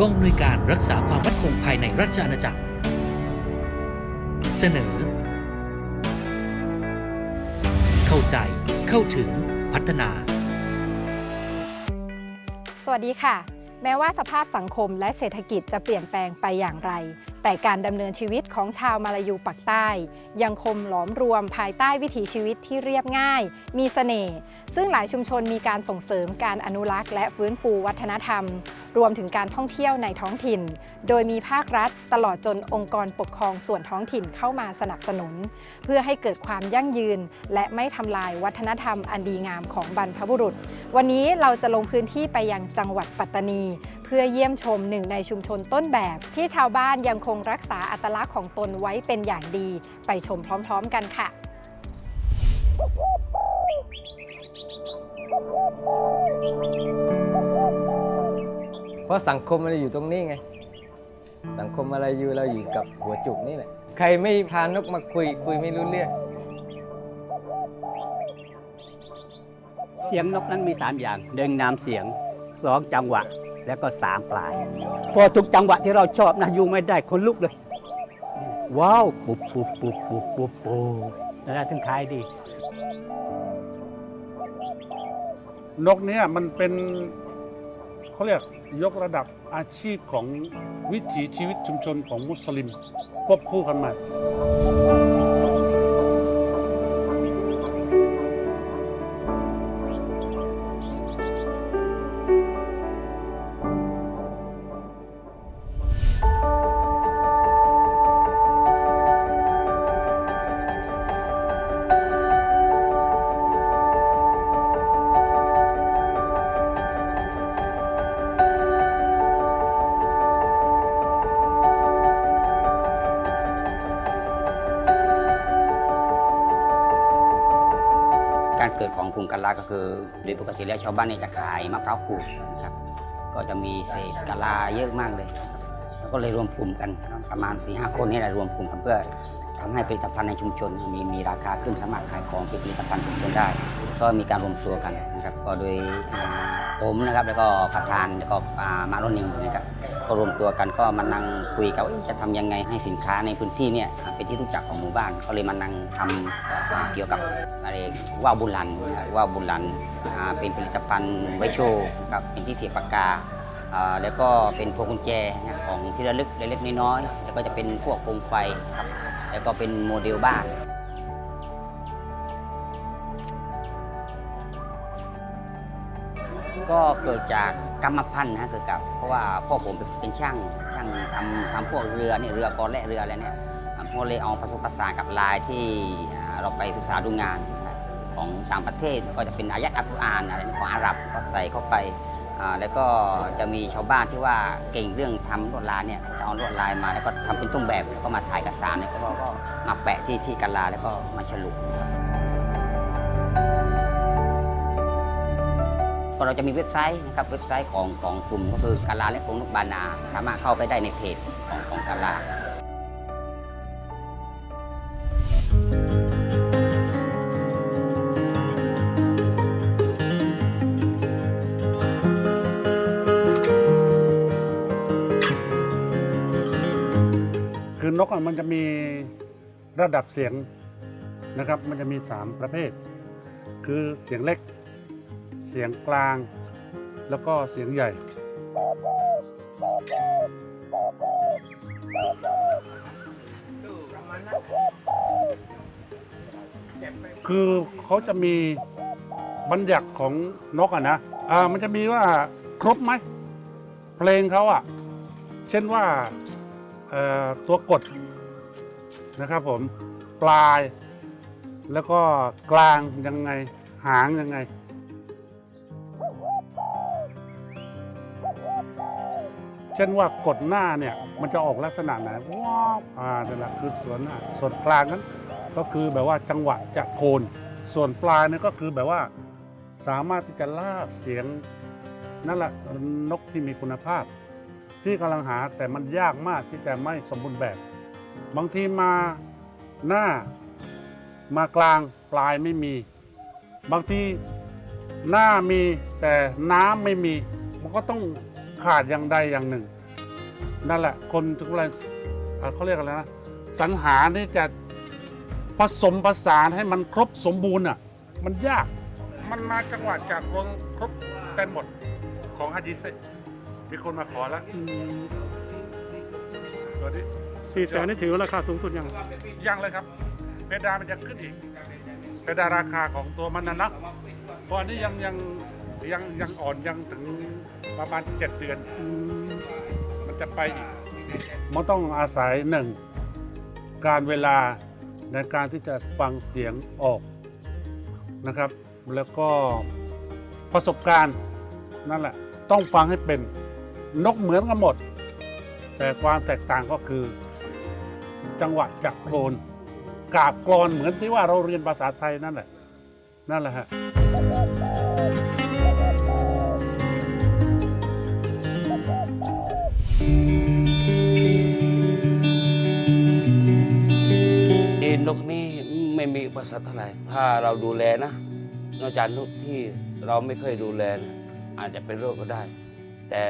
กองอำนวยการรักษาความมั่นคงภายในราชอาณาจักร เสนอ เข้าใจ เข้าถึง พัฒนา สวัสดีค่ะ แม้ว่าสภาพสังคมและเศรษฐกิจจะเปลี่ยนแปลงไปอย่างไร แต่การดำเนินชีวิตของชาวมาลายูปักใต้ ยังคงหลอมรวมภายใต้วิถีชีวิตที่เรียบง่าย มีเสน่ห์ซึ่งหลายชุมชนมีการส่งเสริมการอนุรักษ์และฟื้นฟูวัฒนธรรม รวมถึงการท่องเที่ยวในท้องถิ่น โดยมีภาครัฐตลอดจนองค์กรปกครองส่วนท้องถิ่นเข้ามาสนับสนุน เพื่อให้เกิดความยั่งยืน และไม่ทำลายวัฒนธรรมอันดีงามของบรรพบุรุษ วันนี้เราจะลงพื้นที่ไปยังจังหวัดปัตตานี เพื่อเยี่ยมชมหนึ่งในชุมชนต้นแบบที่ชาวบ้านยังคงรักษาอัตลักษณ์ของตนไว้เป็นอย่างดี ไปชมพร้อมๆกันค่ะ เพราะสังคมมันอยู่ตรงนี้ไง สังคมอะไรอยู่เราอยู่กับหัวจุกนี่แหละ ใครไม่พานกมาคุยคุยไม่รู้เรื่อง เสียงนกนั้นมี 3 อย่างหนึ่งน้ำเสียงสองจังหวะ แล้วก็สามปลาย พอทุกจังหวะที่เราชอบนะอยู่ไม่ได้คนลุกเลย ว้าว ปุบปุบปุบปุบปุบปุบแล้วได้ถึงขายดี นกเนี่ยมันเป็นเขาเรียกยกระดับอาชีพของวิถีชีวิตชุมชนของมุสลิม ควบคู่กันมา กลุ่มกันลาก็คือโดยปกติแล้วชาวบ้านเนี่ยจะขายมะพร้าวขูดนะครับก็จะมีเศษกะลาเยอะมากเลย แล้วก็เลยรวมกลุ่มกันประมาณ4ีหคนนี่แหละรวมกลุ่มกันเพื่อ ทำให้ผลิตภัณฑ์ในชุมชนมีมีราคาขึ้นสามารถขายของเป็นผลิตภัณฑ์ชุมชนได้ ก็มีการรวมตัวกันนะครับ ก็โดยผมนะครับแล้วก็ประธานแล้วก็มาโรนิงนะครับก็รวมตัวกันก็มานั่งคุยกันว่าจะทำยังไงให้สินค้าในพื้นที่เนี่ยเป็นที่รู้จักของหมู่บ้านก็เลยมานั่งทำอ่าเกี่ยวกับอะไรว่าวบุรันนะครับว่าวบุรันเป็นผลิตภัณฑ์ไวโชกับเป็นที่เสียบปากกาแล้วก็เป็นพวงกุญแจของที่ระลึกเล็กๆน้อยๆแล้วก็จะเป็นพวกโคมไฟครับ แล้วก็เป็นโมเดลบ้านก็เกิดจากกรรมพันธุ์นะเกิดกับ เพราะว่าพ่อผมเป็นช่างช่างทำทำพวกเรือเนี่ยเรือกอและเรืออะไรเนี่ยอ่าผมเลยเอาผสมผสานกับลายที่เราไปศึกษาดูงานของต่างประเทศก็จะเป็นอายะอัลกุรอานอะไรของอาหรับก็ใส่เข้าไป อ่าแล้วก็จะมีชาวบ้านที่ว่าเก่งเรื่องทำลวดลายเนี่ยจะเอาลวดลายมาแล้วก็ทำเป็นต้นแบบแล้วก็มาถ่ายเอกสารเนี่ยก็ก็ก็มาแปะที่ที่กะลาแล้วก็มาฉลุก็เราจะมีเว็บไซต์นะครับเว็บไซต์ของของกลุ่มก็คือกาลาและกรงนกบานา สามารถเข้าไปได้ในเพจของของกาลา นกอะมันจะมีระดับเสียงนะครับ มันจะมี 3 ประเภท คือเสียงเล็ก เสียงกลาง แล้วก็เสียงใหญ่ คือเขาจะมีบัญญัติของนกอะนะ อ่า มันจะมีว่าครบไหม เพลงเขาอะเช่นว่า ตัวกดนะครับผมปลาย แล้วก็กลางยังไงหางยังไง เช่นว่ากดหน้าเนี่ยมันจะออกลักษณะไหนว้าวอ่านั่นแหละคือส่วนหน้าส่วนกลางนั้นก็คือแบบว่าจังหวะจะโคน ส่วนปลายเนี่ยก็คือแบบว่าสามารถที่จะลากเสียงนั่นแหละนกที่มีคุณภาพ ที่กำลังหาแต่มันยากมากที่จะไม่สมบูรณ์แบบ บางทีมาหน้ามากลางปลายไม่มี บางทีหน้ามีแต่น้ำไม่มี มันก็ต้องขาดอย่างใดอย่างหนึ่ง นั่นแหละคนทุกอะไรเขาเรียกอะไรนะสังหารนี่จะผสมผสานให้มันครบสมบูรณ์อะมันยาก มันมาจังหวะจากวงครบเต็มหมดของฮาจิเซ มีคนมาขอแล้วตัวนี้สี่แสนนี่ถือว่าราคาสูงสุดยังยังเลยครับ เพดานมันจะขึ้นอีกเพดานราคาของตัวมันนะนะเพราะอันนี้ยังยังยังยังอ่อนยังถึงประมาณเจ็ดเดือนมันจะไปอีก มันต้องอาศัยหนึ่งการเวลาในการที่จะฟังเสียงออกนะครับ แล้วก็ประสบการณ์นั่นแหละต้องฟังให้เป็น นกเหมือนกันหมด แต่ความแตกต่างก็คือ จังหวะจักโคลนกาบกรอนเหมือนที่ว่าเราเรียนภาษาไทยนั่นแหละนั่นแหละฮะเอ็นนกนี่ไม่มีอุปสรรคเท่าไหร่ถ้าเราดูแลนะ นอกจากนกที่เราไม่เคยดูแลนะอาจจะเป็นโรคก็ได้ แต่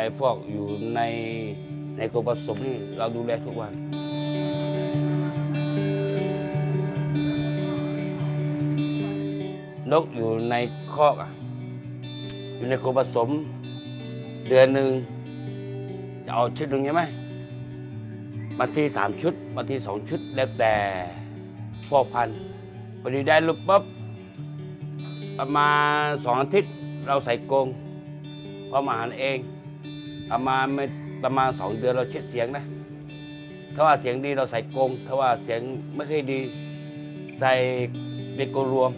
ไอ้พวกอยู่ในในกรมผสมนี่เราดูแลทุกวัน นกอยู่ในคอกอะอยู่ในกรมผสม เดือนหนึ่งจะเอาชุดหนึ่งใช่ไหมบางทีสามชุดบางทีสองชุดแล้วแต่พ่อพันธุ์พอดีได้ลูกปุ๊บประมาณสองอาทิตย์เราใส่กรงพอมาหารเอง ประมาณไม่ประมาณสองเดือนเราเช็ดเสียงนะ ถ้าว่าเสียงดีเราใส่กง ถ้าว่าเสียงไม่ค่อยดี ใส่เป็นกรงรวม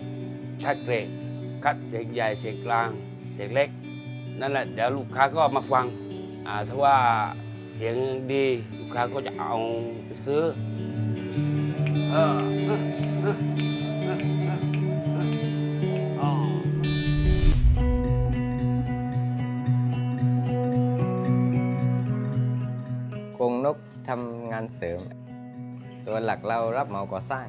คัดเกรดคัดเสียงใหญ่เสียงกลาง เสียงเล็ก นั่นแหละเดี๋ยวลูกค้าก็มาฟังถ้าว่าเสียงดีลูกค้าก็จะเอาไปซื้อ เออ เสริม ตัวหลักเรารับเหมาก่อสร้าง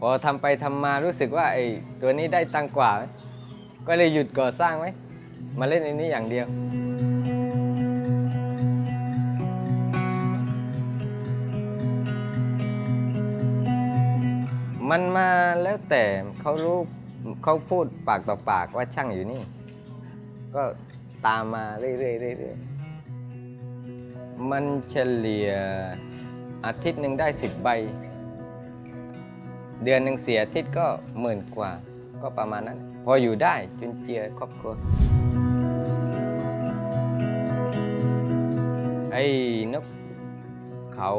พอทำไปทำมารู้สึกว่าไอ้ตัวนี้ได้ตังกว่า ก็เลยหยุดก่อสร้างไหมมาเล่นในนี้อย่างเดียวมันมาแล้วแต่เขารู้เขาพูดปากต่อปากว่าช่างอยู่นี่ ก็ตามมาเรื่อยๆเรื่อยๆ มันเฉลี่ยอาทิตย์หนึ่งได้สิบใบ เดือนหนึ่งเสียอาทิตย์ก็หมื่นกว่า ก็ประมาณนั้น พออยู่ได้จุนเจือครอบครัวไอ้นกเขา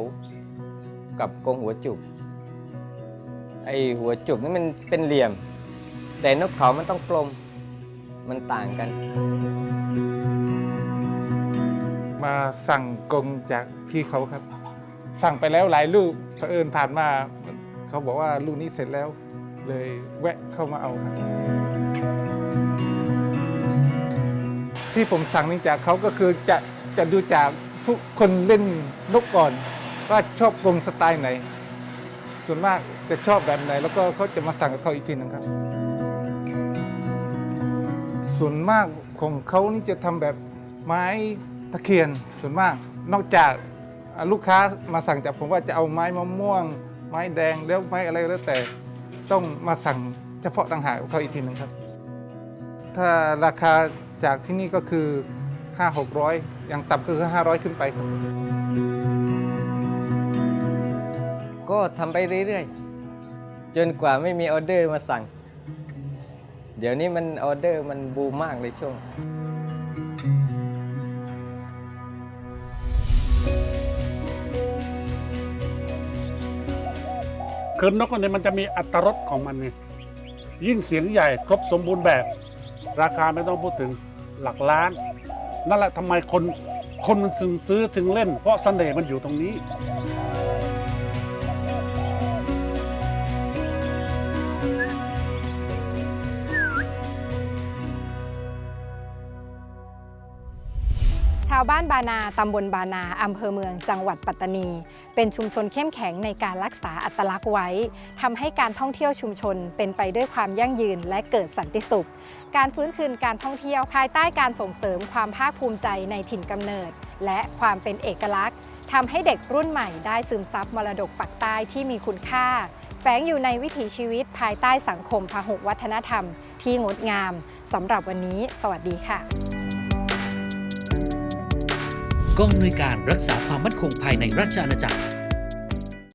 กับกงหัวจุกไอ้หัวจุกนี่มันเป็นเหลี่ยม แต่นกเขามันต้องกลมมันต่างกัน มาสั่งกงจากพี่เขาครับ สั่งไปแล้วหลายลูกเผอิญผ่านมาเขาบอกว่าลูกนี้เสร็จแล้ว เลยแวะเข้ามาเอาครับ ที่ผมสั่งนี่จากเขาก็คือจะจะดูจากผู้คนเล่นนกก่อน ว่าชอบกงสไตล์ไหน ส่วนมากจะชอบแบบไหน แล้วก็เขาจะมาสั่งกับเขาอีกทีหนึงครับ ส่วนมากของเขานี่จะทำแบบไม้ ตะเคียนส่วนมากนอกจากลูกค้ามาสั่งจากผมว่าจะเอาไม้มะม่วง ไม้แดงแล้วไม้อะไรก็แล้วแต่ต้องมาสั่งเฉพาะต่างหากเขาอีกทีหนึ่งครับ ถ้าราคาจากที่นี่ก็คือ 5 600อย่างต่ำก็คือ 500 ขึ้นไปครับก็ทำไปเรื่อยๆ จนกว่าไม่มีออเดอร์มาสั่ง เดี๋ยวนี้มันออเดอร์มันบูมมากเลยช่วง คือนกอันนี้มันจะมีอัตรสของมันไงยิ่งเสียงใหญ่ครบสมบูรณ์แบบ ราคาไม่ต้องพูดถึงหลักล้าน นั่นแหละทำไมคนคนมันถึงซื้อถึงเล่น เพราะเสน่ห์มันอยู่ตรงนี้าวบ้านบานาตำบลบานาอำเภอเมืองจังหวัดปัตตานี เป็นชุมชนเข้มแข็งในการรักษาอัตลักษณ์ไว้ทำให้การท่องเที่ยวชุมชนเป็นไปด้วยความยั่งยืนและเกิดสันติสุข การฟื้นคืนการท่องเที่ยวภายใต้การส่งเสริมความภาคภูมิใจในถิ่นกำเนิด และความเป็นเอกลักษณ์ทำให้เด็กรุ่นใหม่ได้ซึมซับมรดกปักใต้ที่มีคุณค่า แฝงอยู่ในวิถีชีวิตภายใต้สังคมพหุวัฒนธรรม ที่งดงามสำหรับวันนี้ สวัสดีค่ะ กองอำนวยการรักษาความมั่นคงภายในราชอาณาจักร